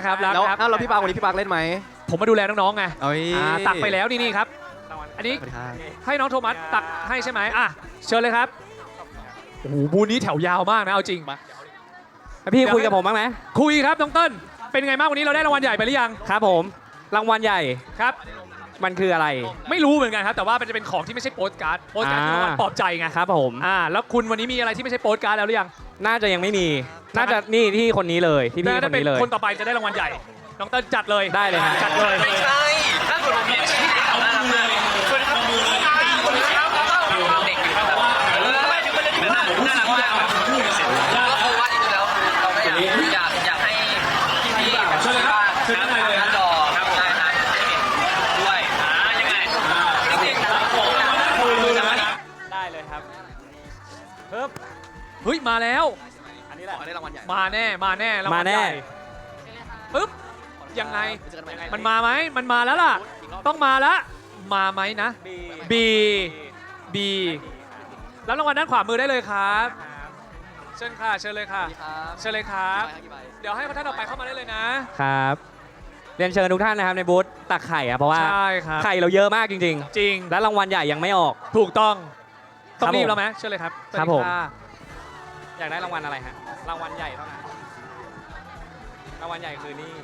นะครับรับแล้วครับอ้าวแล้วพี่ปาวันนี้พี่ปาเล่นไหมผมมาดูแลน้องๆไงเอ้ยอ่าตักไปแล้วนี่นี่ครับ อันนี้สวัสดีครับให้น้องโทมัสตักให้ใช่ไหมอะเชิญเลยครับโอ้โหบูธนี้แถวยาวมากนะเอาจริงพี่คุยกับผมบ้างไหมคุยครับน้องเติ้ลเป็นไงบ้างวันนี้เราได้รางวัลใหญ่ไปหรือยังครับผมรางวัลใหญ่ครับ มันคืออะไรไม่รู้เหมือนกันครับแต่ว่ามันจะเป็นของที่ไม่ใช่โปสการ์ดโปสการ์ดคือรางวัลอ่าปลอบใจไงครับผมอ่าแล้วคุณวันนี้มีอะไรที่ไม่ใช่โปสการ์ดแล้วหรือยังน่าจะยังไม่มี น่าจะนี่ที่คนนี้เลยที่พี่น่าคจะนเป็นนี้เลยคนต่อไปจะได้รางวัลใหญ่น้องเติ้ลจัดเลยได้เลยฮะจัดเลยไม่ใช่ถ้าเกิดผมมีอาชีพที่ทำได้ช่วย มาแล้ว อันนี้แหละขอได้รางวัลใหญ่มาแน่มาแน่รางวัลมาแน่ ใหญ่ปึ๊บ ยังไง มันมาไหมมันมาแล้วล่ะ ต้องมาแล้วมาไหมนะ B B รับรางวัลด้านขวามือได้เลยครับ เชิญค่ะ เชิญเลยค่ะเชิญเลยครับ เดี๋ยวให้ท่านต่อไปเข้ามาได้เลยนะ ครับ เรียนเชิญทุกท่านนะครับในบูธตักไข่อะเพราะว่าใช่ครับ ไข่เราเยอะมากจริงจริง ๆ และรางวัลใหญ่ยังไม่ออก ถูกต้อง ต้องครับรีบผมแล้วไหมเชิญเลยครับครับสวัสดีผมะ อยากได้รางวัลอะไรฮะ รางวัลใหญ่เท่านั้นรางวัลใหญ่คือนี่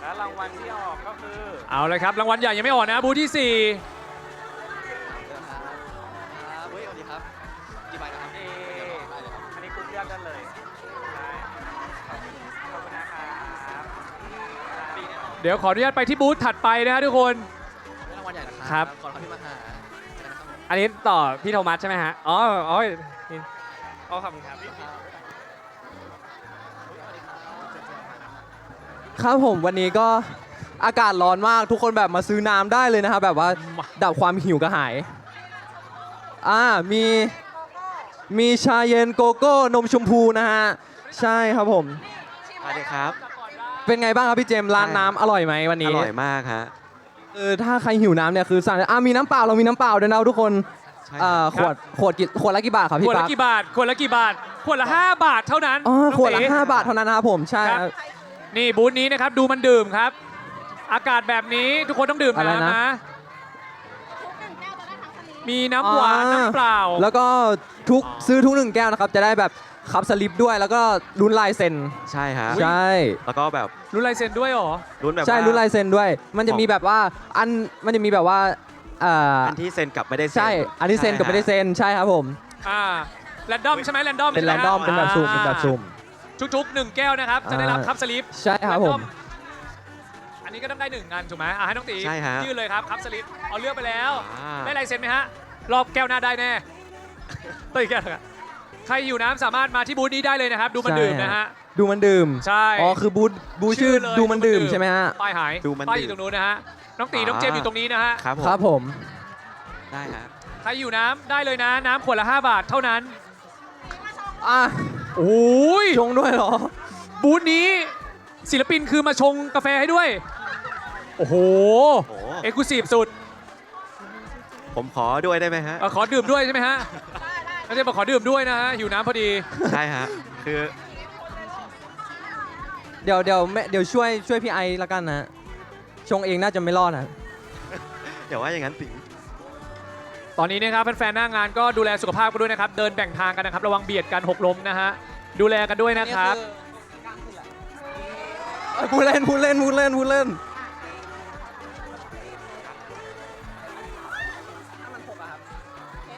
และรางวัลที่ออกก็คือ เอาเลยครับ รางวัลใหญ่ยังไม่ออกนะบูธที่สี่เฮ้ยสวัสดีครับกี่ใบนะครับเอ่ออันนี้คุณเลือกได้เลยได้ขอบคุณขอบคุณนะครับ เดี๋ยวขออนุญาตไปที่บูธถัดไปนะฮะทุกคน คครัรับก่อนเขาที่มาหาเจอกันนะครับผม อันนี้ต่อพี่โทมัสใช่ไหมฮะ อ๋ออ๋อนี่อ๋อขอบคุณครับ ครับผมวันนี้ก็อากาศร้อนมากทุกคนแบบมาซื้อน้ำได้เลยนะครับแบบว่าดับความหิวกระหาย อ่ามีมีชาเย็นโกโก้นมชมพูนะฮะ ใช่ครับผม สวัสดีครับ เป็นไงบ้างครับพี่เจมส์ร้านน้ำอร่อยไหมวันอนี้ ร่อยมากฮะ เออถ้าใครหิวน้ำเนี่ยคือสั่งอ่ามีน้ำเปล่าเรามีน้ำเปล่าด้วยนะทุกคนใช่อ่าขวดขวดกี่ขวดละกี่บาทครับขพี่วดละปั๊กกี่บาท ขวดละกี่บาท ขวดละ 5 บาทเท่านั้นอ๋อน้องขวดละตี ห้าบาทเท่านั้นนะครับผมใช่ครับครับนี่บูธนี้นะครับ ดูมันดื่มครับ อากาศแบบนี้ทุกคนต้องดื่มอะไรนะ น้ำนะ มีน้ำหวานอ่าน้ำเปล่า แล้วก็ทุกซื้อทุกหนึ่งแก้วนะครับ จะได้แบบคับสลิปด้วยแล้วก็ลุ้นลายเซ็น ใช่ฮะใช่ แล้วก็แบบรู้ลายเซ็นด้วยเหรอรุ้นแบบใช่ว่ารุ่นลายเซ็นด้วย มันจะมีแบบว่าอันมันจะมีแบบว่าเอ่ออันที่เซ็นกับไม่ได้เซ็นใช่ อันที่เซ็นกับไม่ได้เซ็นใช่ครับผม อ่าแรนดอมใช่ไหมแรนดอมเป็นแรนดอมเป็นแบบสุ่มเป็นแบบสุ่มทุกๆหนึ่งแก้วนะครับ จะได้รับอ่าคัพสลิปใช่ครับผมอั นนี้ก็ต้องได้หนึ่งงานถูกไหมอะให้น้องตีใช่ฮะยื่นเลยครับคัพสลิปเอาเลือกไปแล้วอ่า ได้ลายเซ็นไหมฮะรอบแก้วหน้าได้แน่เต้ยแก้วหนึ่งอะใครอยู่น้ำสามารถมาที่บูธนี้ได้เลยนะครับ ดูมันใช่ดื่มนะฮะดูมันดื่ม ใช่ อ๋อ คือบูธบูธชื่อเลยดูมันดื่ม ใช่ไหมฮะ ป้ายหายดูมันป้ายอดื่ยู่มตรงนู้นนะฮะน้องตีอ่าน้องเจมส์อยู่ตรงนี้นะฮะครับผมครับผม ได้ฮะใครอยู่น้ำได้เลยนะ น้ำขวดละ 5 บาทเท่านั้นอะโอ้ยชงด้วยเหรอ บูธนี้ศิลปินคือมาชงกาแฟให้ด้วยโอ้โห โอ้เอกลุศิสุดผมขอด้วยได้ไหมฮะ เอ่อขอดื่มด้วยใช่ไหมฮะน้องเจมส์บอกขอดื่มด้วยนะฮะหิวน้ำพอดี ใช่ฮะ คือเดี๋ยวเดี๋ยวแม่เดี๋ยวช่วยช่วยพี่ไอละกันนะชงเองน่าจะไม่รอดนะเดี๋ยวว่าอย่างนั้นสิงตอนนี้นะครับแฟนๆหน้างานก็ดูแลสุขภาพกันด้วยนะครับ เดินแบ่งทางกันนะครับ ระวังเบียดกันหกล้มนะฮะ ดูแลกันด้วยนะครับ เอ้ยพูดเล่นพูดเล่นพูดเล่นพูดเล่น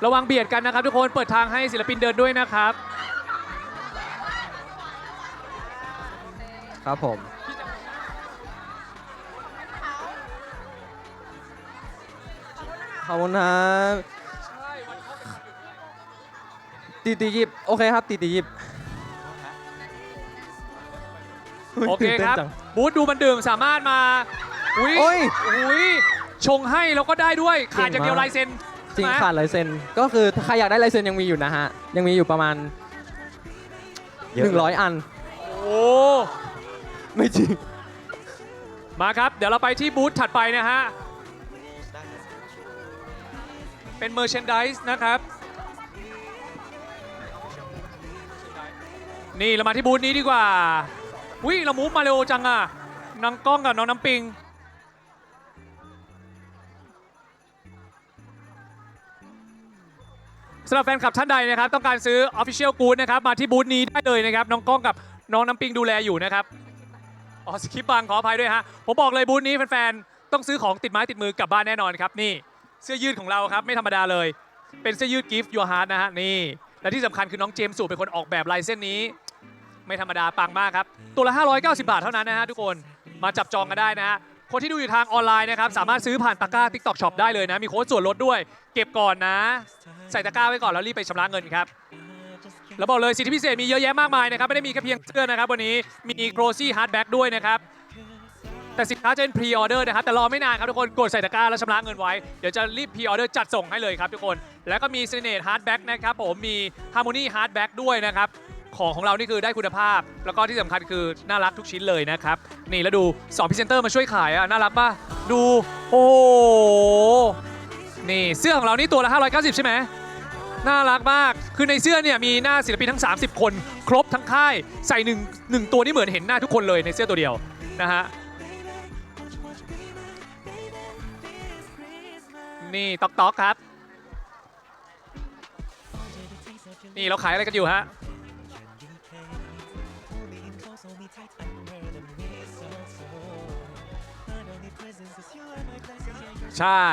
ระวังเบียดกันนะครับ ทุกคนเปิดทางให้ศิลปินเดินด้วยนะครับ ครับผม ขอบคุณครับตีตีหยิบโอเคครับตีตีหยิบโอเคครับตื่นต้นจัง บูธดูมันดื่มสามารถมาอุ้ยโอ้ยอุ้ยชงให้แล้วก็ได้ด้วย ขาดอย่างเดียวเก่งมาก ลายเซ็น จริงขาดลายเซ็นก็คือใครอยากได้ลายเซ็นยังมีอยู่นะฮะ ยังมีอยู่ประมาณหนึ่งร้อยอัน โอ้ ไม่จริง มาครับ เดี๋ยวเราไปที่บูธถัดไปนะฮะ เป็นเมอร์เชนดิสนะครับ นี่เรามาที่บูธนี้ดีกว่า อุ้ยเรามูฟมาเร็วจังอะน้องกล้องกับน้องน้ำปิง สำหรับแฟนคลับท่านใดนะครับ ต้องการซื้อ Official Good นะครับ มาที่บูธนี้ได้เลยนะครับ น้องกล้องกับน้องน้ำปิงดูแลอยู่นะครับ อ๋อสคริปต์บังขออภัยด้วยฮะ ผมบอกเลยบูธนี้แฟนๆ ต้องซื้อของติดไม้ติดมือกลับบ้านแน่นอนครับ นี่เสื้อยืดของเราครับ ไม่ธรรมดาเลย เป็นเสื้อยืด Gift Your Heart นะฮะ นี่ และที่สำคัญคือน้องเจมส์สูเป็นคนออกแบบลายเส้นนี้ ไม่ธรรมดาปังมากครับ ตัวละ 590 บาทเท่านั้นนะฮะทุกคน มาจับจองกันได้นะฮะ คนที่ดูอยู่ทางออนไลน์นะครับ สามารถซื้อผ่านตะกร้า TikTok Shop ได้เลยนะ มีโค้ดส่วนลดด้วย เก็บก่อนนะ ใส่ตะกร้าไว้ก่อนแล้วรีบไปชำระเงินครับแล้วบอกเลยสิทธิพิเศษมีเยอะแยะมากมายนะครับ ไม่ได้มีแค่เพียงเสื้อนะครับ วันนี้มีโกรซี่ฮาร์ดแบ็กด้วยนะครับ แต่สินค้าจะเป็นพรีออเดอร์นะครับ แต่รอไม่นานครับทุกคนกดใส่ตะกร้าแล้วชำระเงินไว้ เดี๋ยวจะรีบพรีออเดอร์จัดส่งให้เลยครับทุกคน แล้วก็มีเซเนตฮาร์ดแบ็กนะครับผมมีฮาร์โมนีฮาร์ดแบ็กด้วยนะครับ ของของเรานี่คือได้คุณภาพ แล้วก็ที่สำคัญคือน่ารักทุกชิ้นเลยนะครับ นี่แล้วดู2พรีเซนเตอร์มาช่วยขายอะน่ารักป่ะ ดูโอ้โหนี่เสื้อของเรานี่ตัวละ 590 ใช่ไหมน่ารักมาก คือในเสื้อเนี่ยมีหน้าศิลปินทั้ง 30 คน ครบทั้งค่ายใส่หนึ่งหนึ่งตัวนี่เหมือนเห็นหน้าทุกคนเลยในเสื้อตัวเดียวนะฮะนี่ต๊อกต๊อกครับ นี่เราขายอะไรกันอยู่ฮะ ใช่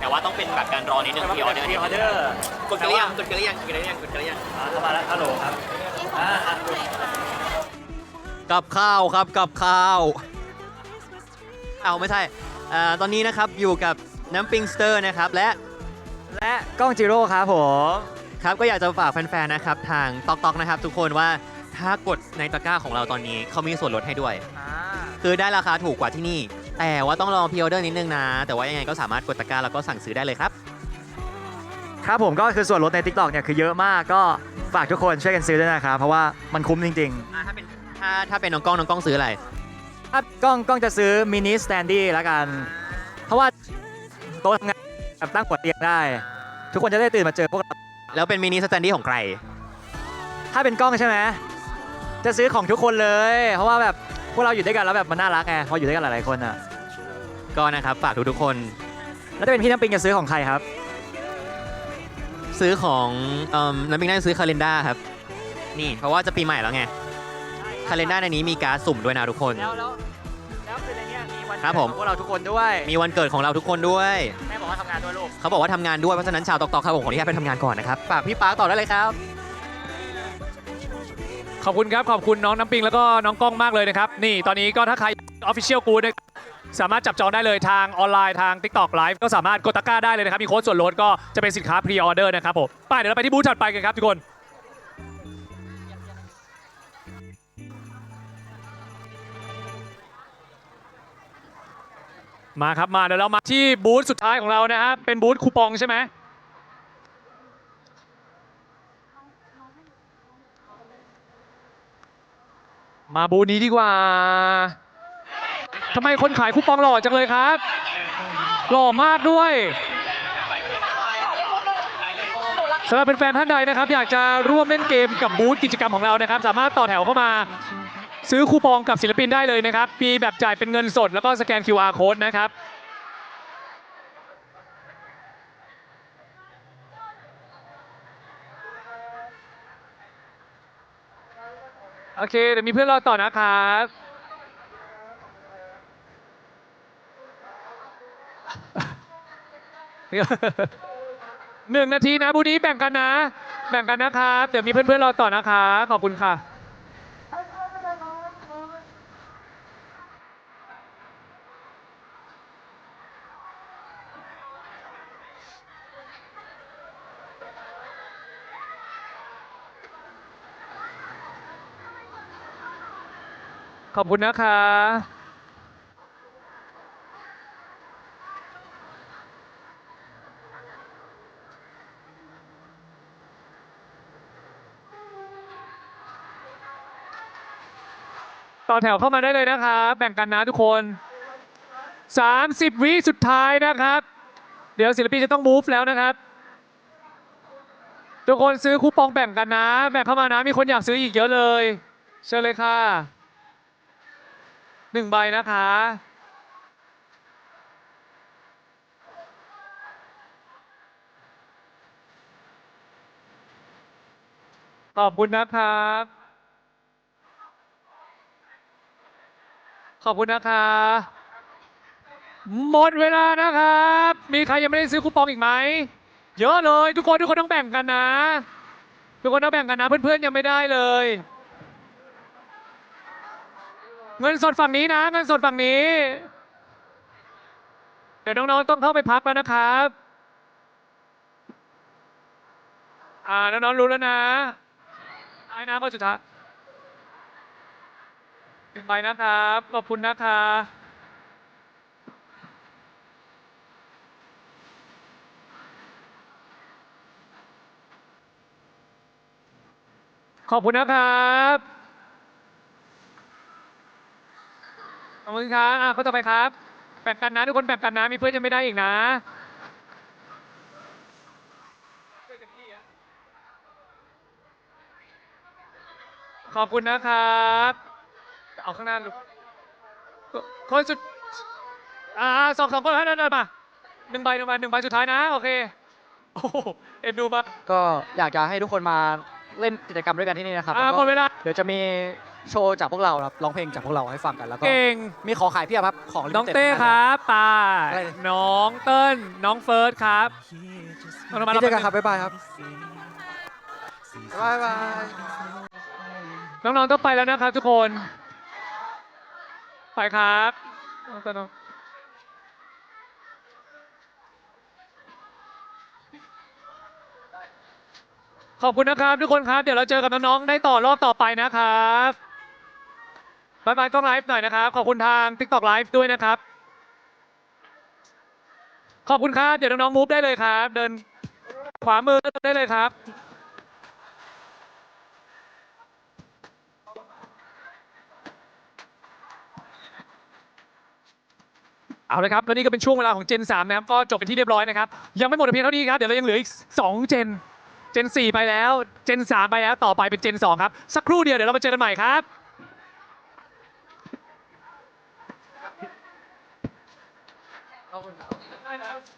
แต่ว่าต้องเป็นแบบการรอนิดนึงพีออเดอร์พีออเดอร์กดกันหรือยังกดกันหรือยังกดกันหรือยังกดกันหรือยังเข้ามาแล้วฮัลโหลครับกับข้าวครับกับข้าวเอาไม่ใช่เอ่อตอนนี้นะครับอยู่กับน้ำปิงสเตอร์นะครับและและกล้องจิโร่ครับผม ครับก็อยากจะฝากแฟนๆนะครับทางตอกตอกนะครับทุกคนว่าถ้ากดในตะกร้าของเราตอนนี้เขามีส่วนลดให้ด้วย คือได้ราคาถูกกว่าที่นี่ แต่ว่าต้องรอพิออเดอร์นิดนึงนะ แต่ว่ายังไงก็สามารถกดตะกร้าแล้วก็สั่งซื้อได้เลยครับ ครับผมก็คือส่วนลดใน TikTok เนี่ยคือเยอะมากก็ฝากทุกคนช่วยกันซื้อด้วยนะครับเพราะว่ามันคุ้มจริงถ้าเป็นถ้าถ้าเป็นน้องกล้องน้องกล้องซื้ออะไรๆถ้ากล้องกล้องจะซื้อมินิสแตนดี้แล้วกัน เพราะว่าโต๊ะทำงานแบบตั้งหัวเตียงได้ ทุกคนจะได้ตื่นมาเจอพวกเรา แล้วเป็นมินิสแตนดี้ของใคร ถ้าเป็นกล้องใช่ไหมจะซื้อของทุกคนเลย เพราะว่าแบบพวกเราอยู่ด้วยกันแล้วแบบมันน่ารักไงพออยู่ด้วยกันหลายๆคนอะ ก็นะครับฝากทุกๆคน แล้วถ้าเป็นพี่น้ำปิงจะซื้อของใครครับ ซื้อของเอิ่มน้ำปิงน่าจะซื้อคาเลนด้าครับ นี่เพราะว่าจะปีใหม่แล้วไงคาเลนด้าในนี้มีการดสุ่มด้วยนะทุกคน แล้วแล้วแล้ว ครับผมเกิดของพวกเราทุกคนด้วยมีวันเกิดของเราทุกคนด้วย แม่บอกว่าทำงานด้วยลูก เขาบอกว่าทำงานด้วย เพราะฉะนั้นชาวตอกตอกครับผมขออนุญาตไปทำงานก่อนนะครับ ฝากพี่ปาร์คต่อได้เลยครับ ขอบคุณครับ ขอบคุณน้องน้ำปิงแล้วก็น้องกล้องมากเลยนะครับ นี่ตอนนี้ก็ถ้าใคร Official Good นะครับสามารถจับจองได้เลยทางออนไลน์ทาง TikTok Live ก็สามารถกดตะกร้าได้เลยนะครับ มีโค้ดส่วนลดก็จะเป็นสินค้าพรีออเดอร์นะครับผมไปเดี๋ยวเราไปที่บูธถัดไปกันครับทุกคน มาครับมาเดี๋ยวเรามาที่บูธสุดท้ายของเรานะฮะเป็นบูธคูปองใช่ไหมมาบูธนี้ดีกว่าทำไมคนขายคูปองหล่อจังเลยครับ หล่อมากด้วยสำหรับเป็นแฟนท่านใดนะครับ อยากจะร่วมเล่นเกมกับบูธกิจกรรมของเรานะครับ สามารถต่อแถวเข้ามา ซื้อคูปองกับศิลปินได้เลยนะครับมีแบบจ่ายเป็นเงินสดแล้วก็สแกน QR code นะครับโอเคเดี๋ยวมีเพื่อนรอต่อนะครับหนึ่งนาทีนะบูนี้แบ่งกันนะ แบ่งกันนะครับ เดี๋ยวมีเพื่อนๆรอต่อนะคะขอบคุณค่ะ ขอบคุณนะคะ ต่อแถวเข้ามาได้เลยนะคะแบ่งกันนะทุกคน 30 วิสุดท้ายนะครับ เดี๋ยวศิลปินจะต้อง move แล้วนะครับ ทุกคนซื้อคูปองแบ่งกันนะ แบ่งเข้ามานะ มีคนอยากซื้ออีกเยอะเลย เชิญเลยค่ะ หนึ่งใบนะคะ ขอบคุณนะครับ ขอบคุณนะคะ หมดเวลานะครับ มีใครยังไม่ได้ซื้อคูปองอีกไหม เยอะเลย ทุกคนทุกคนต้องแบ่งกันนะ ทุกคนต้องแบ่งกันนะ เพื่อนๆยังไม่ได้เลย เงินสดฝั่งนี้นะ เงินสดฝั่งนี้ เดี๋ยวน้องๆต้องเข้าไปพักแล้วนะครับ อ่าน้องๆรู้แล้วนะไอ้นะก็สุดท้ายไปนะครับขอบคุณนะคะขอบคุณนะครับ อบคุณครับอะเขาต่อไปครับแบ่งกันนะทุกคนแบ่งกันนะมีเพื่อนจะไม่ได้อีกนะขอบคุณนะครับ เอาข้างหน้าลูกคนสุดอ่าสองสองคนนั่นนั่นมาหนึ่งใบหนึ่งใบหนึ่งใบสุดท้ายนะ โอเคโอ้โหเอ็นดูมากก็อยากจะให้ทุกคนมาเล่นกิจกรรมด้วยกันที่นี่นะครับอ่าแล้วหมก็ดเวลาเดี๋ยวจะมี โชว์จากพวกเราครับร้องเพลงจากพวกเราให้ฟังกันแล้วก็เก่ง มีของขายเพียบครับของ น้อง limited เต้ทั้คนั้น รับตาอะไรน้องเติ้ลน้องเฟิร์สครับน้องเลยมานี่เราเจอกันครับบ๊ายบายครับบ๊ายบาย น้องๆต้องไปแล้วนะครับทุกคน ไปครับน้องเติ้ลน้องขอบคุณนะครับทุกคนครับ เดี๋ยวเราเจอกับน้องๆได้ต่อรอบต่อไปนะครับ บายบายต้องไลฟ์หน่อยนะครับ ขอบคุณทาง TikTok Live ด้วยนะครับ ขอบคุณครับ เดี๋ยวน้องๆมูฟได้เลยครับ เดินขวามือได้เลยครับ เอาเลยครับแล้วนี่ก็เป็นช่วงเวลาของเจน3นะครับ ก็จบเป็นที่เรียบร้อยนะครับ ยังไม่หมดเพียงเท่านี้ครับ เดี๋ยวเรายังเหลืออีก 2 เจน เจน 4 ไปแล้ว เจน 3 ไปแล้ว ต่อไปเป็นเจน 2 ครับ สักครู่เดียวเดี๋ยวเรามาเจอกันใหม่ครับ Oh, no. I know.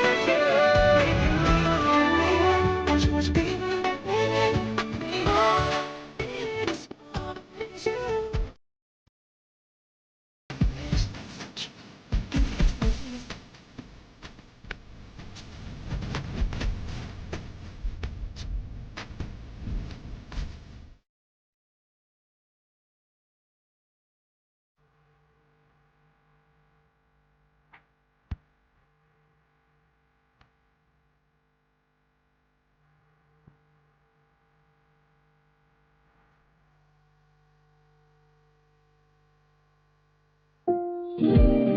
Música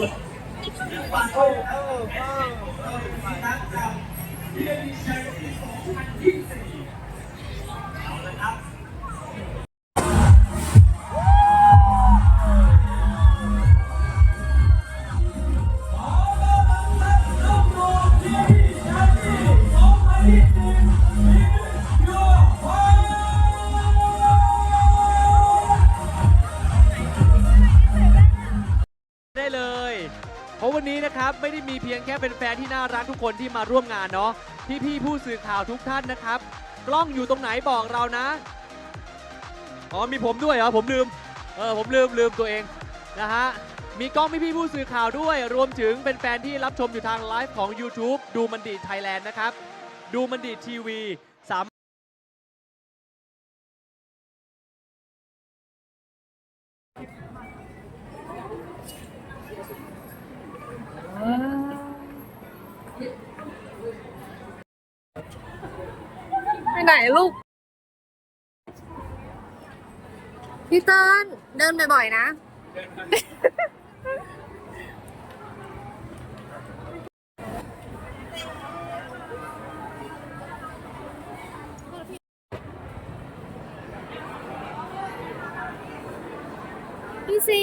ได้ เป็นแฟนที่น่ารักทุกคนที่มาร่วมงานเนาะพี่ๆผู้สื่อข่าวทุกท่านนะครับ กล้องอยู่ตรงไหนบอกเรานะอ๋อมีผมด้วยเหรอผมลืมเออผมลืมลืมตัวเองนะฮะมีกล้องพี่ๆผู้สื่อข่าวด้วย รวมถึงเป็นแฟนที่รับชมอยู่ทางไลฟ์ของ YouTube ดูมันดีไทยแลนด์นะครับ ดูมันดีทีวีามไปไหนลูกพี่เติ้ลเดินบ่อยๆนะ พี่ซี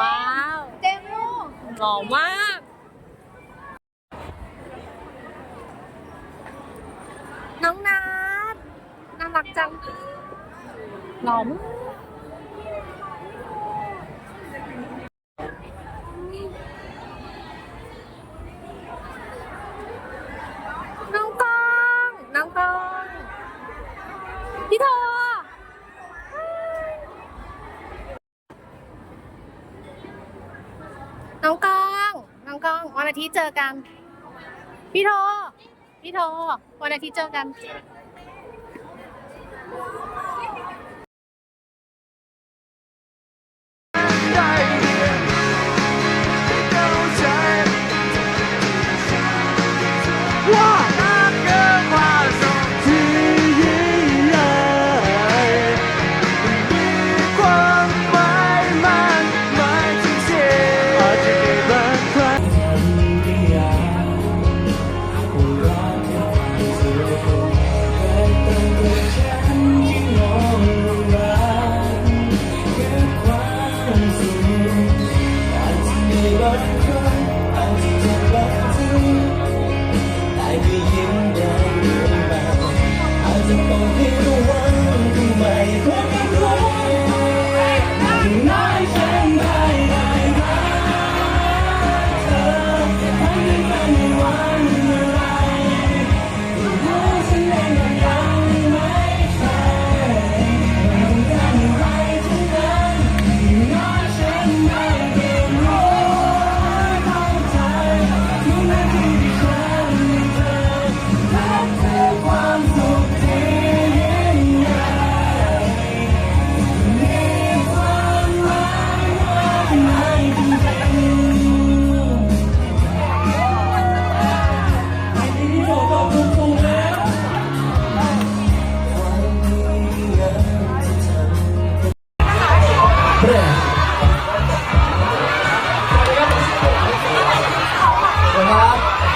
ว้าว เจมลูกหล่อมาก น้องนัทน่ารักจังหล่อมากน้องกองน้องกองพี่โทน้องกอง น้องกอง วันอาทิตย์ เจอกัน พี่โทพี่โทวันอาทิตย์เจอกัน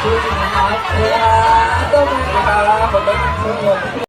谢谢你们好对啊这么厉害啊我